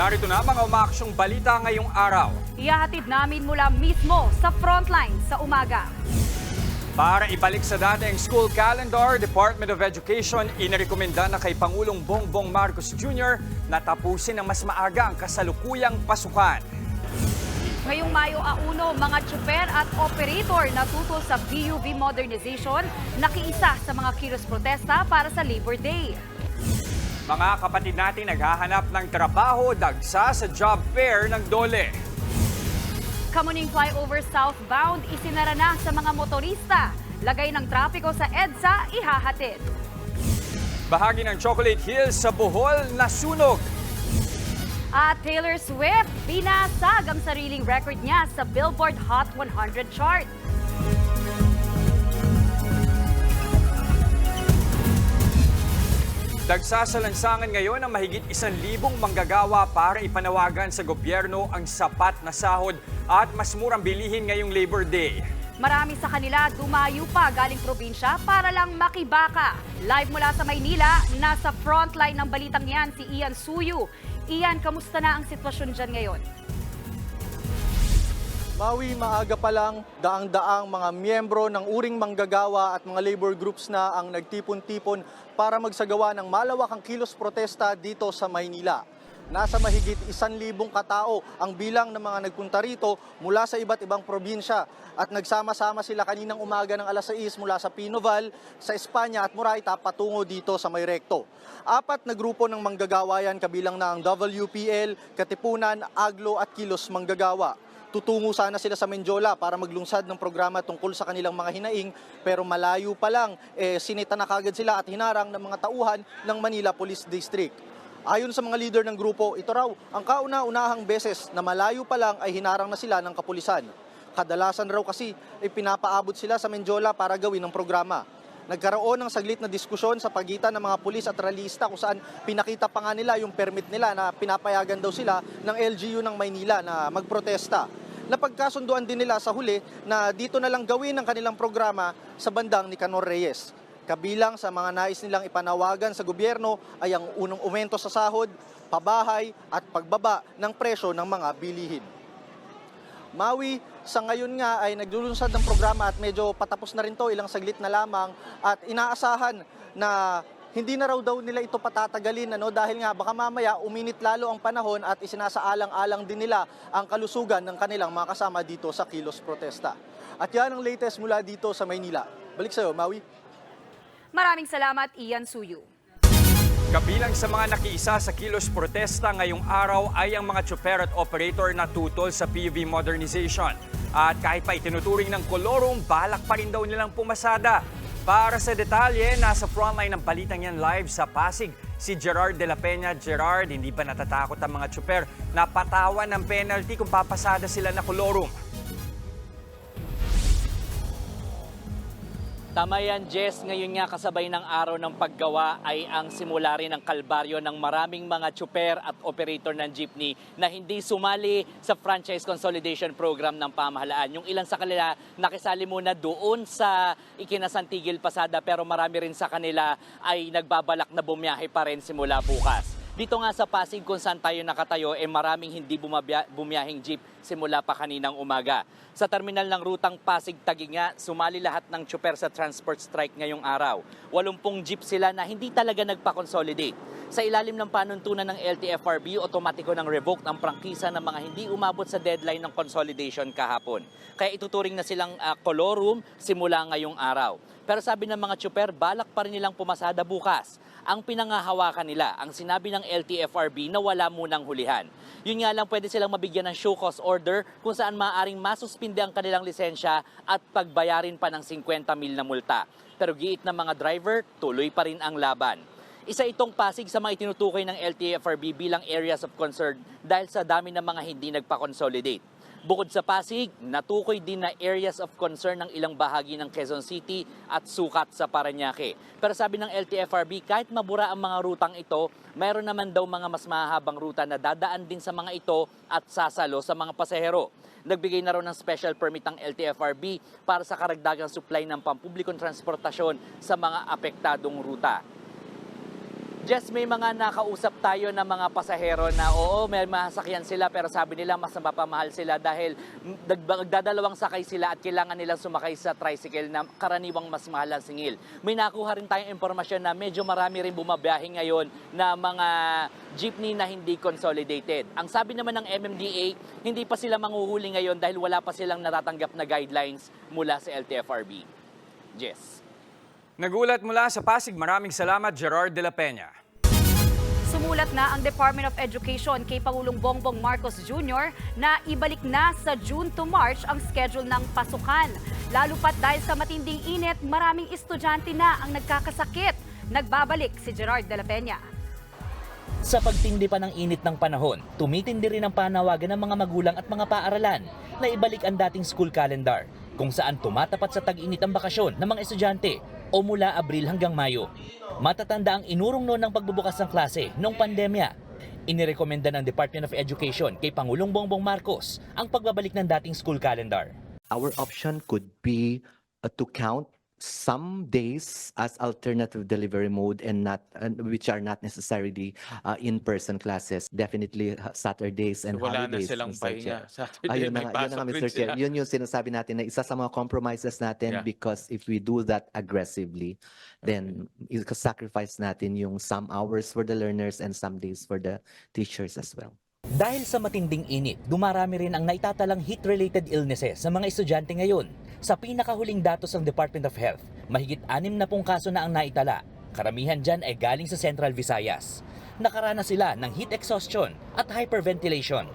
Narito na mga umaksyong balita ngayong araw. Ihahatid namin mula mismo sa frontline sa umaga. Para ibalik sa dati ang school calendar, Department of Education inirekomenda na kay Pangulong Bongbong Marcos Jr. na tapusin ng mas maaga ang kasalukuyang pasukan. Ngayong Mayo a uno, mga tsuper at operator na tutol sa BUV modernization nakiisa sa mga kilos protesta para sa Labor Day. Mga kapatid natin naghahanap ng trabaho dagsa sa job fair ng Dole. Kamuning flyover southbound isinara na sa mga motorista. Lagay ng trapiko sa EDSA ihahatid. Bahagi ng Chocolate Hills sa Bohol nasunog. At Taylor Swift, binasag ang sariling record niya sa Billboard Hot 100 chart. Dagsa sa lansangan ngayon ang mahigit isang libong manggagawa para ipanawagan sa gobyerno ang sapat na sahod at mas murang bilihin ngayong Labor Day. Marami sa kanila dumayo pa galing probinsya para lang makibaka. Live mula sa Maynila, nasa frontline ng balitang yan si Ian Suyu. Ian, kamusta na ang sitwasyon dyan ngayon? Maui, maaga pa lang, daang-daang mga miyembro ng uring manggagawa at mga labor groups na ang nagtipon-tipon para magsagawa ng malawakang kilos protesta dito sa Maynila. Nasa mahigit isan libong katao ang bilang ng mga nagpunta rito mula sa iba't ibang probinsya at nagsama-sama sila kaninang umaga ng alas 6 mula sa Pinoval, sa Espanya at Moraita patungo dito sa Mayrekto. Apat na grupo ng manggagawa yan kabilang na ang WPL, Katipunan, Aglo at Kilos Manggagawa tutungo sana sila sa Menjola para maglungsad ng programa tungkol sa kanilang mga hinaing pero malayo pa lang eh, sinita na kagad sila at hinarang ng mga tauhan ng Manila Police District. Ayon sa mga leader ng grupo, ito raw ang kauna-unahang beses na malayo pa lang ay hinarang na sila ng kapulisan. Kadalasan raw kasi ay pinapaabot sila sa Menjola para gawin ang programa. Nagkaroon ng saglit na diskusyon sa pagitan ng mga pulis at ralista kung saan pinakita pa nga nila yung permit nila na pinapayagan daw sila ng LGU ng Maynila na magprotesta. Napagkasunduan din nila sa huli na dito na lang gawin ang kanilang programa sa bandang ni Canor Reyes. Kabilang sa mga nais nilang ipanawagan sa gobyerno ay ang unang umento sa sahod, pabahay at pagbaba ng presyo ng mga bilihin. Maui, sa ngayon nga ay naglulunsad ng programa at medyo patapos na rin to, ilang saglit na lamang at inaasahan na hindi na raw daw nila ito patatagalin ano dahil nga baka mamaya uminit lalo ang panahon at isinasaalang-alang din nila ang kalusugan ng kanilang mga kasama dito sa Kilos Protesta. At yan ang latest mula dito sa Maynila. Balik sa'yo, Maui. Maraming salamat, Ian Suyu. Kabilang sa mga nakiisa sa kilos protesta ngayong araw ay ang mga chopper at operator na tutol sa PUV modernization. At kahit pa itinuturing ng kolorum, balak pa rin daw nilang pumasada. Para sa detalye, nasa frontline ng balitang yan live sa Pasig, si Gerard de la Peña. Gerard, hindi ba natatakot ang mga chopper na patawan ng penalty kung papasada sila na kolorum? Tama yan, Jess. Ngayon nga kasabay ng araw ng paggawa ay ang simula rin ng kalbaryo ng maraming mga tsuper at operator ng jeepney na hindi sumali sa franchise consolidation program ng pamahalaan. Yung ilan sa kanila nakisali muna doon sa ikinasantigil pasada pero marami rin sa kanila ay nagbabalak na bumiyahe pa rin simula bukas. Dito nga sa Pasig kung saan tayo nakatayo, eh maraming hindi bumabya, bumiyahing jeep simula pa kaninang umaga. Sa terminal ng rutang Pasig-Taguig nga, sumali lahat ng tsuper sa transport strike ngayong araw. Walumpung jeep sila na hindi talaga nagpa-consolidate. Sa ilalim ng panuntunan ng LTFRB, otomatiko ng revoked ang prangkisa ng mga hindi umabot sa deadline ng consolidation kahapon. Kaya ituturing na silang uh, kolorum simula ngayong araw. Pero sabi ng mga tsuper, balak pa rin nilang pumasada bukas ang pinangahawakan nila, ang sinabi ng LTFRB na wala munang hulihan. Yun nga lang pwede silang mabigyan ng show cause order kung saan maaaring masuspinde ang kanilang lisensya at pagbayarin pa ng 50 mil na multa. Pero giit ng mga driver, tuloy pa rin ang laban. Isa itong pasig sa mga itinutukoy ng LTFRB bilang areas of concern dahil sa dami ng mga hindi nagpa-consolidate. Bukod sa Pasig, natukoy din na areas of concern ng ilang bahagi ng Quezon City at sukat sa Paranaque. Pero sabi ng LTFRB, kahit mabura ang mga rutang ito, mayroon naman daw mga mas mahahabang ruta na dadaan din sa mga ito at sasalo sa mga pasahero. Nagbigay na raw ng special permit ang LTFRB para sa karagdagang supply ng pampublikong transportasyon sa mga apektadong ruta. Just may mga nakausap tayo na mga pasahero na oo, may masakyan sila pero sabi nila mas mapapamahal sila dahil nagdadalawang sakay sila at kailangan nilang sumakay sa tricycle na karaniwang mas mahal ang singil. May nakuha rin tayong impormasyon na medyo marami rin bumabiyahe ngayon na mga jeepney na hindi consolidated. Ang sabi naman ng MMDA, hindi pa sila manguhuli ngayon dahil wala pa silang natatanggap na guidelines mula sa LTFRB. Jess. Nagulat mula sa Pasig, maraming salamat Gerard de la Peña. Sumulat na ang Department of Education kay Pangulong Bongbong Marcos Jr. na ibalik na sa June to March ang schedule ng pasukan. Lalo pat dahil sa matinding init, maraming estudyante na ang nagkakasakit. Nagbabalik si Gerard de la Peña. Sa pagtindi pa ng init ng panahon, tumitindi rin ang panawagan ng mga magulang at mga paaralan na ibalik ang dating school calendar kung saan tumatapat sa tag-init ang bakasyon ng mga estudyante o mula Abril hanggang Mayo. Matatanda ang inurong noon ng pagbubukas ng klase noong pandemya. Inirekomenda ng Department of Education kay Pangulong Bongbong Marcos ang pagbabalik ng dating school calendar. our option could be uh, to count some days as alternative delivery mode and not and which are not necessarily uh, in-person classes definitely uh, saturdays and Wala na holidays silang Mr. pahinga. Chair. Saturday, Ayun na yun na Mr. Chair. Yun yung sinasabi natin na isa sa mga compromises natin Yeah. because if we do that aggressively, then sacrifice natin yung some hours for the learners and some days for the teachers as well. Dahil sa matinding init, dumarami rin ang naitatalang heat-related illnesses sa mga estudyante ngayon. Sa pinakahuling datos ng Department of Health, mahigit anim na pong kaso na ang naitala. Karamihan dyan ay galing sa Central Visayas. Nakaranas sila ng heat exhaustion at hyperventilation.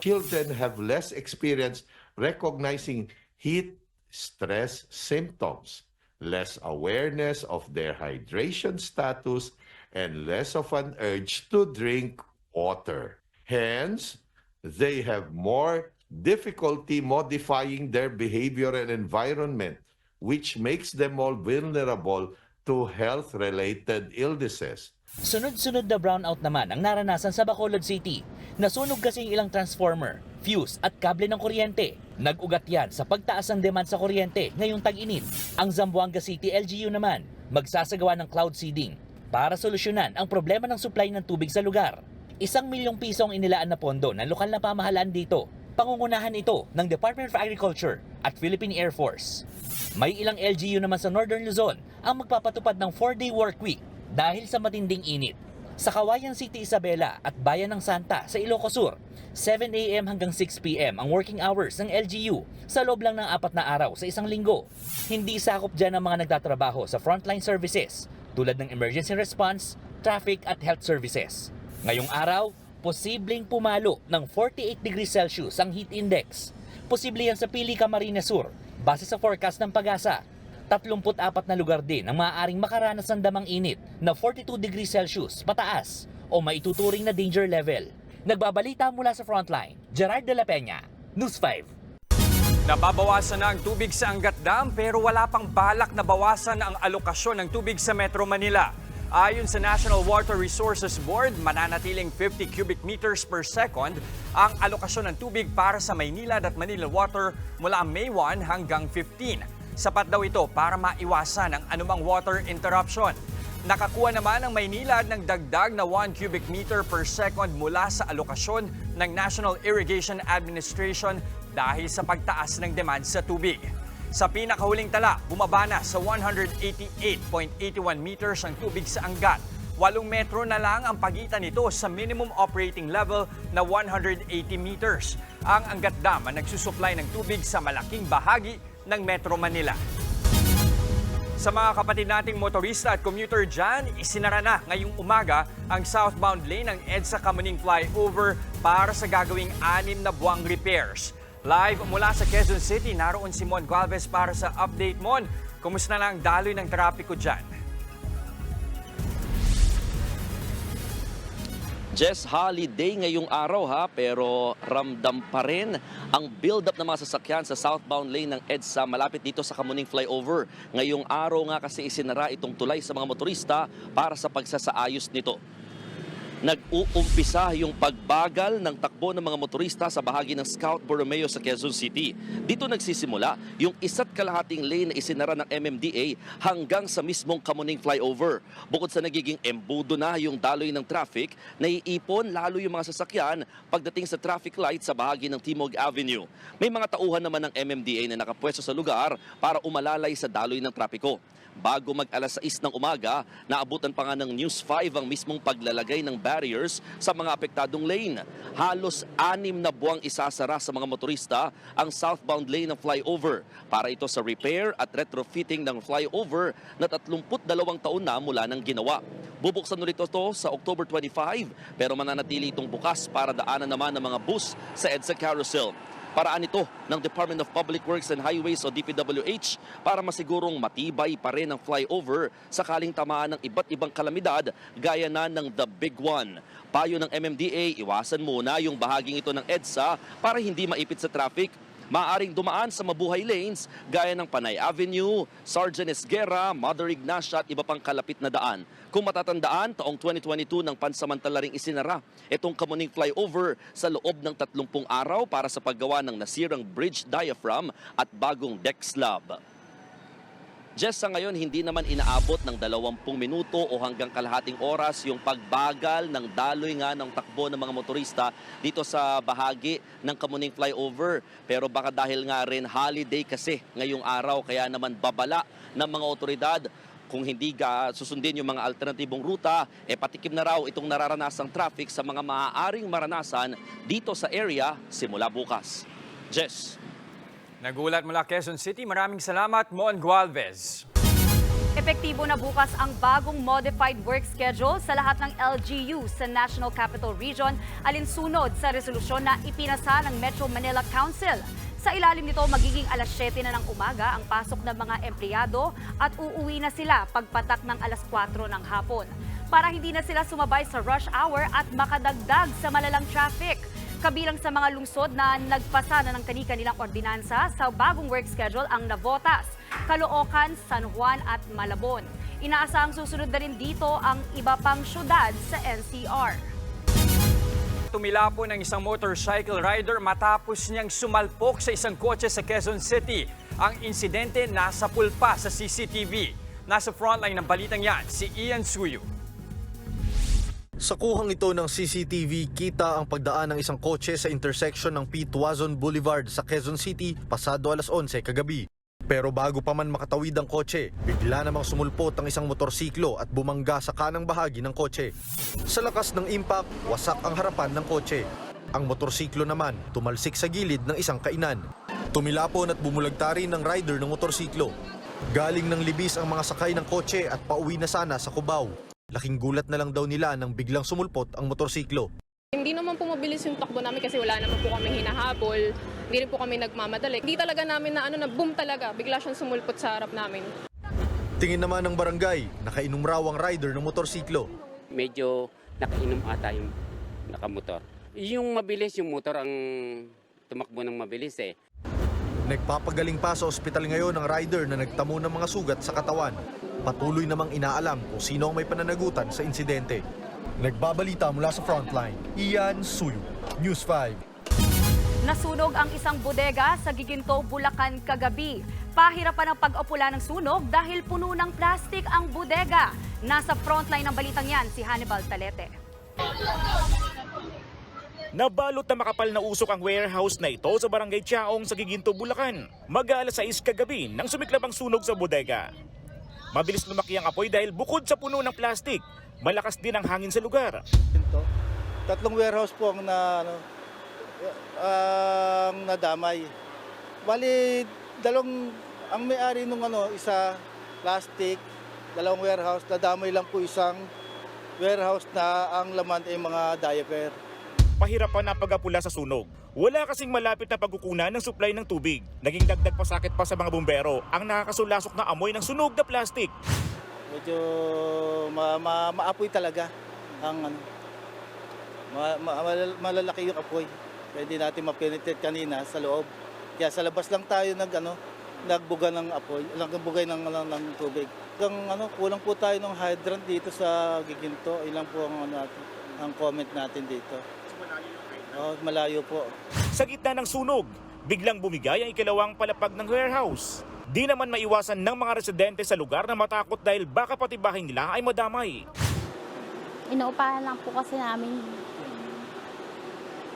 children have less experience recognizing heat stress symptoms, less awareness of their hydration status, and less of an urge to drink water. Hence, they have more difficulty modifying their behavior and environment, which makes them all vulnerable to health-related illnesses. Sunod-sunod na brownout naman ang naranasan sa Bacolod City. Nasunog kasi yung ilang transformer, fuse at kable ng kuryente. Nag-ugat yan sa pagtaas ng demand sa kuryente ngayong tag-init. Ang Zamboanga City LGU naman magsasagawa ng cloud seeding para solusyonan ang problema ng supply ng tubig sa lugar. Isang milyong piso ang inilaan na pondo ng lokal na pamahalaan dito. Pangungunahan ito ng Department of Agriculture at Philippine Air Force. May ilang LGU naman sa Northern Luzon ang magpapatupad ng 4-day work week dahil sa matinding init. Sa Kawayan City, Isabela at Bayan ng Santa sa Ilocos Sur, 7 a.m. hanggang 6 p.m. ang working hours ng LGU sa loob lang ng apat na araw sa isang linggo. Hindi sakop dyan ang mga nagtatrabaho sa frontline services tulad ng emergency response, traffic at health services. Ngayong araw, posibleng pumalo ng 48 degrees Celsius ang heat index. Posible yan sa Pili, Camarines Sur, base sa forecast ng pag-asa. 34 na lugar din ang maaaring makaranas ng damang init na 42 degrees Celsius pataas o maituturing na danger level. Nagbabalita mula sa frontline, Gerard de la Peña, News 5. Nababawasan na ang tubig sa Angat Dam pero wala pang balak na bawasan ang alokasyon ng tubig sa Metro Manila. Ayon sa National Water Resources Board, mananatiling 50 cubic meters per second ang alokasyon ng tubig para sa Maynilad at Manila Water mula May 1 hanggang 15. Sapat daw ito para maiwasan ang anumang water interruption. Nakakuha naman ang Maynilad ng dagdag na 1 cubic meter per second mula sa alokasyon ng National Irrigation Administration dahil sa pagtaas ng demand sa tubig. Sa pinakahuling tala, bumaba na sa 188.81 meters ang tubig sa Angat. Walong metro na lang ang pagitan nito sa minimum operating level na 180 meters. Ang Angat Dam ang nagsusupply ng tubig sa malaking bahagi ng Metro Manila. Sa mga kapatid nating motorista at commuter dyan, isinara na ngayong umaga ang southbound lane ng EDSA Kamuning Flyover para sa gagawing anim na buwang repairs. Live mula sa Quezon City, naroon si Mon Galvez para sa update. Mon, kumusta na ang daloy ng trapiko dyan? Jess, holiday ngayong araw ha, pero ramdam pa rin ang build-up ng mga sasakyan sa southbound lane ng EDSA malapit dito sa Kamuning Flyover. Ngayong araw nga kasi isinara itong tulay sa mga motorista para sa pagsasaayos nito. Nag-uumpisa yung pagbagal ng takbo ng mga motorista sa bahagi ng Scout Borromeo sa Quezon City. Dito nagsisimula yung isa't kalahating lane na isinara ng MMDA hanggang sa mismong Kamuning flyover. Bukod sa nagiging embudo na yung daloy ng traffic, naiipon lalo yung mga sasakyan pagdating sa traffic light sa bahagi ng Timog Avenue. May mga tauhan naman ng MMDA na nakapwesto sa lugar para umalalay sa daloy ng trapiko. Bago mag alas 6 ng umaga, naabutan pa nga ng News 5 ang mismong paglalagay ng barriers sa mga apektadong lane. Halos anim na buwang isasara sa mga motorista ang southbound lane ng flyover para ito sa repair at retrofitting ng flyover na 32 taon na mula ng ginawa. Bubuksan ulit ito sa October 25 pero mananatili itong bukas para daanan naman ng mga bus sa EDSA Carousel. Paraan ito ng Department of Public Works and Highways o DPWH para masigurong matibay pa rin ang flyover sakaling tamaan ng iba't ibang kalamidad gaya na ng The Big One. Payo ng MMDA, iwasan muna yung bahaging ito ng EDSA para hindi maipit sa traffic maaring dumaan sa mabuhay lanes gaya ng Panay Avenue, Sargent Esguerra, Mother Ignacia at iba pang kalapit na daan. Kung matatandaan, taong 2022 ng pansamantala ring isinara itong Kamuning flyover sa loob ng 30 araw para sa paggawa ng nasirang bridge diaphragm at bagong deck slab. Jess, sa ngayon, hindi naman inaabot ng 20 minuto o hanggang kalahating oras yung pagbagal ng daloy nga ng takbo ng mga motorista dito sa bahagi ng Kamuning Flyover. Pero baka dahil nga rin holiday kasi ngayong araw, kaya naman babala ng mga otoridad kung hindi ga susundin yung mga alternatibong ruta, eh patikim na raw itong nararanasang traffic sa mga maaaring maranasan dito sa area simula bukas. Jess. Nagulat mula Quezon City, maraming salamat, Mon Gualvez. Epektibo na bukas ang bagong modified work schedule sa lahat ng LGU sa National Capital Region alinsunod sa resolusyon na ipinasa ng Metro Manila Council. Sa ilalim nito, magiging alas 7 na ng umaga ang pasok ng mga empleyado at uuwi na sila pagpatak ng alas 4 ng hapon para hindi na sila sumabay sa rush hour at makadagdag sa malalang traffic. Kabilang sa mga lungsod na nagpasa na ng kani-kanilang ordinansa sa bagong work schedule ang Navotas, Caloocan, San Juan at Malabon. Inaasahang susunod na rin dito ang iba pang syudad sa NCR. Tumila po ng isang motorcycle rider matapos niyang sumalpok sa isang kotse sa Quezon City. Ang insidente nasa pulpa sa CCTV. Nasa frontline ng balitang yan, si Ian Suyo. Sa kuhang ito ng CCTV, kita ang pagdaan ng isang kotse sa intersection ng P. Tuazon Boulevard sa Quezon City pasado alas 11 kagabi. Pero bago pa man makatawid ang kotse, bigla namang sumulpot ang isang motorsiklo at bumangga sa kanang bahagi ng kotse. Sa lakas ng impact, wasak ang harapan ng kotse. Ang motorsiklo naman tumalsik sa gilid ng isang kainan. Tumilapon at bumulagta rin ng rider ng motorsiklo. Galing ng libis ang mga sakay ng kotse at pauwi na sana sa Cubao. Laking gulat na lang daw nila nang biglang sumulpot ang motorsiklo. Hindi naman po mabilis yung takbo namin kasi wala naman po kami hinahabol. Hindi rin po kami nagmamadali. Hindi talaga namin na ano na boom talaga. Bigla siyang sumulpot sa harap namin. Tingin naman ng barangay, nakainom raw ang rider ng motorsiklo. medyo nakainom ata yung nakamotor. Yung mabilis, yung motor ang tumakbo ng mabilis eh. Nagpapagaling pa sa ospital ngayon ang rider na nagtamo ng mga sugat sa katawan. Patuloy namang inaalam kung sino ang may pananagutan sa insidente. Nagbabalita mula sa frontline, Ian Suyo, News 5. Nasunog ang isang bodega sa Giginto, Bulacan kagabi. Pahirapan ang pag-apula ng sunog dahil puno ng plastik ang bodega. Nasa frontline ng balitang yan si Hannibal Talete. Nabalot na makapal na usok ang warehouse na ito sa barangay Chaong sa Giginto, Bulacan. Mag-aalas 6 kagabi nang sumiklab ang sunog sa bodega. Mabilis lumaki ang apoy dahil bukod sa puno ng plastik, malakas din ang hangin sa lugar. Ito. Tatlong warehouse po ang na ano, ang nadamay. Bali dalawang ang may-ari nung ano isa plastic, dalawang warehouse, nadamay lang po isang warehouse na ang laman ay mga diaper. Pahirapan na pag-apula sa sunog. Wala kasing malapit na pagkukunan ng supply ng tubig. Naging dagdag pasakit pa sa mga bumbero ang nakakasulasok na amoy ng sunog na plastik. Medyo ma, ma, maapoy talaga ang ano. Ma, ma, malal- malalaki yung apoy. Pwede natin ma-penetrate kanina sa loob. Kaya sa labas lang tayo nag ano, nagbuga ng apoy, nagbugay ng, ng, ng tubig. Hanggang ano, kulang po tayo ng hydrant dito sa Giginto. Ilang po ang ano natin. ang comment natin dito. Oh, malayo po. Sa gitna ng sunog, biglang bumigay ang ikalawang palapag ng warehouse. Di naman maiwasan ng mga residente sa lugar na matakot dahil baka pati bahay nila ay madamay. Inuupahan lang po kasi namin.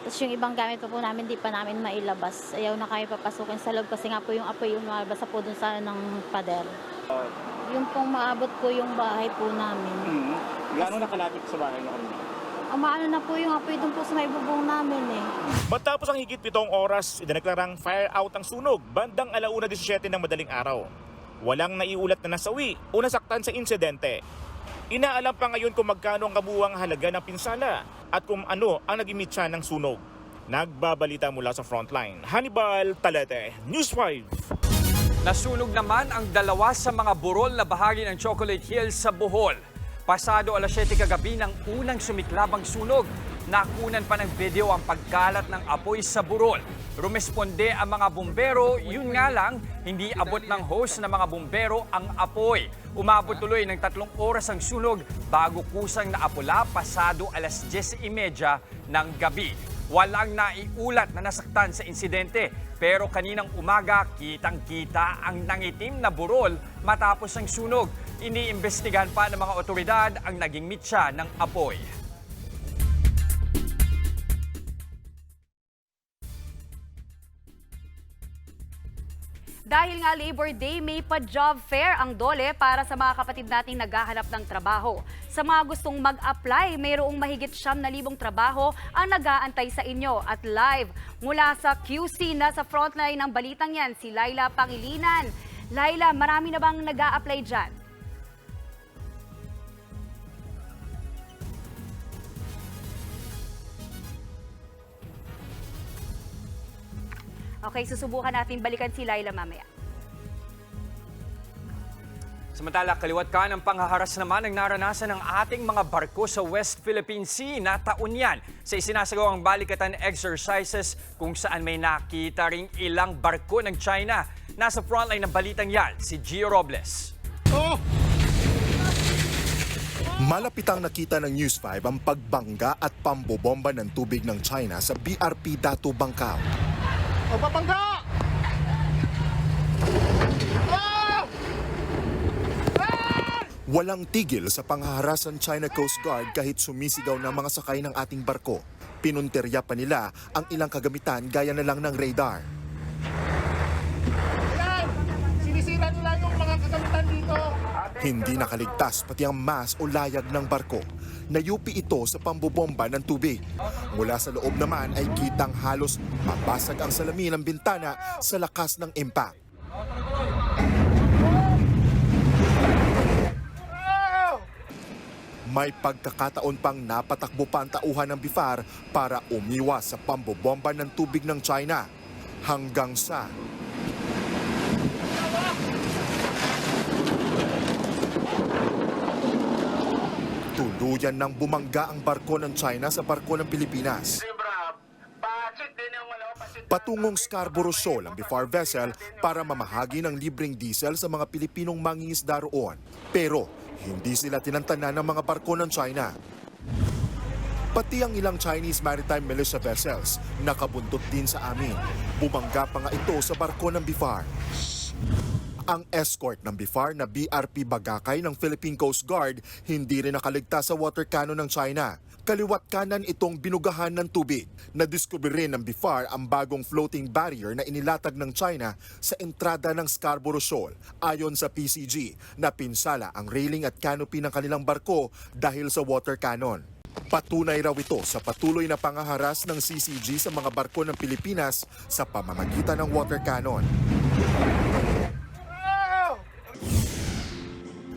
Tapos yung ibang gamit pa po namin, di pa namin mailabas. Ayaw na kami papasukin sa loob kasi nga po yung apoy yung lumabas po dun sa ng pader. Yung pong maabot po yung bahay po namin. Gaano nakalapit sa bahay mo? Umaano na po yung apoy dun po sa may bubong namin eh. Matapos ang higit pitong oras, idineklarang fire out ang sunog bandang alauna 17 ng madaling araw. Walang naiulat na nasawi o nasaktan sa insidente. Inaalam pa ngayon kung magkano ang kabuwang halaga ng pinsala at kung ano ang naging mitya ng sunog. Nagbabalita mula sa frontline. Hannibal Talete, News 5. Nasunog naman ang dalawa sa mga burol na bahagi ng Chocolate Hills sa Bohol. Pasado alas 7 kagabi ng unang sumiklabang sunog. Nakunan pa ng video ang pagkalat ng apoy sa burol. Rumesponde ang mga bumbero, yun nga lang, hindi abot ng hose ng mga bumbero ang apoy. Umabot tuloy ng tatlong oras ang sunog bago kusang naapula pasado alas 10.30 ng gabi. Walang naiulat na nasaktan sa insidente pero kaninang umaga kitang-kita ang nangitim na burol matapos ang sunog. Iniimbestigahan pa ng mga otoridad ang naging mitya ng apoy. Dahil nga Labor Day, may pa-job fair ang Dole para sa mga kapatid nating naghahanap ng trabaho. Sa mga gustong mag-apply, mayroong mahigit siyam na libong trabaho ang nag-aantay sa inyo. At live mula sa QC na sa frontline ng balitang yan, si Laila Pangilinan. Laila, marami na bang nag-a-apply dyan? Okay, susubukan natin balikan si Laila mamaya. Samantala, kaliwat ka ng panghaharas naman ang naranasan ng ating mga barko sa West Philippine Sea na taon yan sa isinasagawang balikatan exercises kung saan may nakita ring ilang barko ng China. Nasa frontline ng balitang yan, si Gio Robles. Malapitang nakita ng News 5 ang pagbangga at pambobomba ng tubig ng China sa BRP Datu Bangkao. O, papangga! Walang tigil sa panghaharas ng China Coast Guard kahit sumisigaw ng mga sakay ng ating barko. Pinunterya pa nila ang ilang kagamitan gaya na lang ng radar. Sinisira nila yung mga kagamitan dito. Hindi nakaligtas pati ang mas o layag ng barko. Nayupi ito sa pambobomba ng tubig. Mula sa loob naman ay kitang halos mabasag ang salamin ng bintana sa lakas ng impact. May pagkakataon pang napatakbo pa ang tauhan ng Bifar para umiwas sa pambobomba ng tubig ng China. Hanggang sa tuluyan ng bumangga ang barko ng China sa barko ng Pilipinas. Patungong Scarborough Shoal ang Bifar vessel para mamahagi ng libreng diesel sa mga Pilipinong mangingisda roon. Pero hindi sila tinantanan ng mga barko ng China. Pati ang ilang Chinese maritime militia vessels nakabuntot din sa amin. Bumangga pa nga ito sa barko ng Bifar. Ang escort ng BIFAR na BRP Bagakay ng Philippine Coast Guard hindi rin nakaligtas sa water cannon ng China. Kaliwat kanan itong binugahan ng tubig. Nadiskubre rin ng BIFAR ang bagong floating barrier na inilatag ng China sa entrada ng Scarborough Shoal. Ayon sa PCG, napinsala ang railing at canopy ng kanilang barko dahil sa water cannon. Patunay raw ito sa patuloy na pangaharas ng CCG sa mga barko ng Pilipinas sa pamamagitan ng water cannon.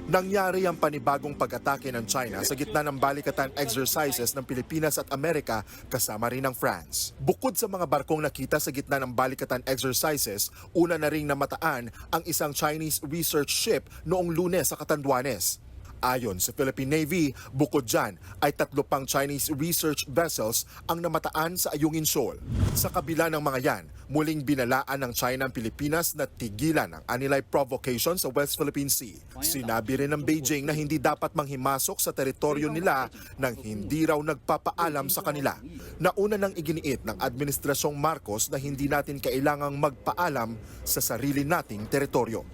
Nangyari ang panibagong pag-atake ng China sa gitna ng balikatan exercises ng Pilipinas at Amerika kasama rin ng France. Bukod sa mga barkong nakita sa gitna ng balikatan exercises, una na ring namataan ang isang Chinese research ship noong lunes sa Catanduanes. Ayon sa Philippine Navy, bukod dyan ay tatlo pang Chinese research vessels ang namataan sa Ayungin Shoal. Sa kabila ng mga yan, muling binalaan ng China ang Pilipinas na tigilan ang anilay provocation sa West Philippine Sea. Sinabi rin ng Beijing na hindi dapat manghimasok sa teritoryo nila nang hindi raw nagpapaalam sa kanila. Nauna nang iginiit ng Administrasyong Marcos na hindi natin kailangang magpaalam sa sarili nating teritoryo.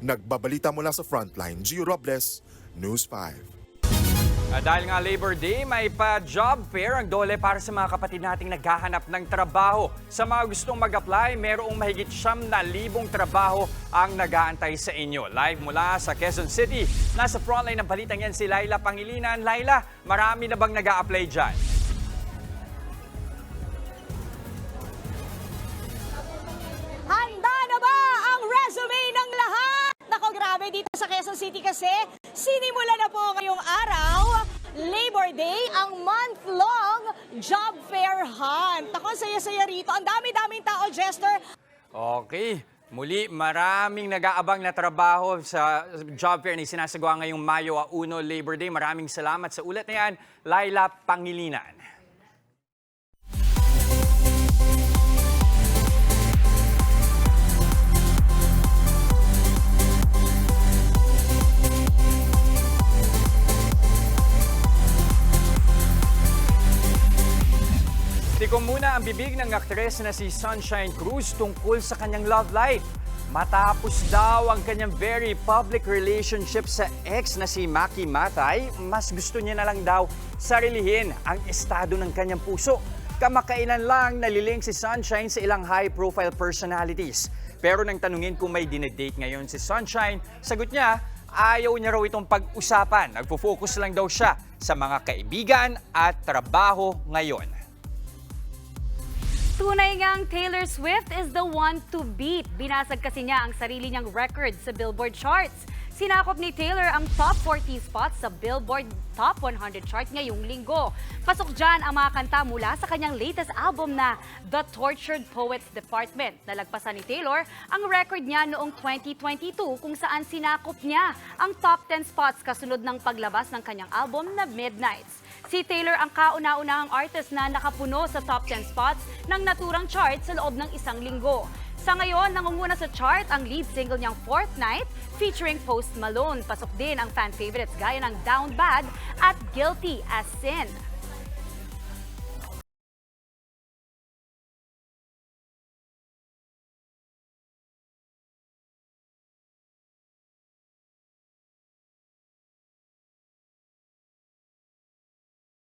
Nagbabalita mula sa Frontline, Gio Robles, News 5. At dahil nga Labor Day, may pa-job fair ang dole para sa mga kapatid nating naghahanap ng trabaho. Sa mga gustong mag-apply, merong mahigit siyam na libong trabaho ang nag-aantay sa inyo. Live mula sa Quezon City, nasa frontline ng balitang yan si Laila Pangilinan. Laila, marami na bang nag apply dyan? Handa na ba ang resume ng lahat? Nako, grabe dito sa Quezon City kasi sinimula na po ngayong araw, Labor Day, ang month-long job fair hunt. Ako, saya-saya rito. Ang dami-daming tao, Jester. Okay. Muli, maraming nag-aabang na trabaho sa job fair na sinasagawa ngayong Mayo a 1 Labor Day. Maraming salamat sa ulat na yan, Laila Pangilinan. Tikom muna ang bibig ng aktres na si Sunshine Cruz tungkol sa kanyang love life. Matapos daw ang kanyang very public relationship sa ex na si Maki Matay, mas gusto niya na lang daw sarilihin ang estado ng kanyang puso. Kamakailan lang naliling si Sunshine sa ilang high-profile personalities. Pero nang tanungin kung may dinedate ngayon si Sunshine, sagot niya, ayaw niya raw itong pag-usapan. Nagpo-focus lang daw siya sa mga kaibigan at trabaho ngayon. Tunay ngang Taylor Swift is the one to beat. Binasag kasi niya ang sarili niyang record sa Billboard charts. Sinakop ni Taylor ang top 40 spots sa Billboard Top 100 chart ngayong linggo. Pasok dyan ang mga kanta mula sa kanyang latest album na The Tortured Poets Department. Nalagpasan ni Taylor ang record niya noong 2022 kung saan sinakop niya ang top 10 spots kasunod ng paglabas ng kanyang album na Midnights. Si Taylor ang kauna-unahang artist na nakapuno sa top 10 spots ng naturang chart sa loob ng isang linggo. Sa ngayon, nangunguna sa chart ang lead single niyang Fourth Night featuring Post Malone. Pasok din ang fan favorites gaya ng Down Bad at Guilty as Sin.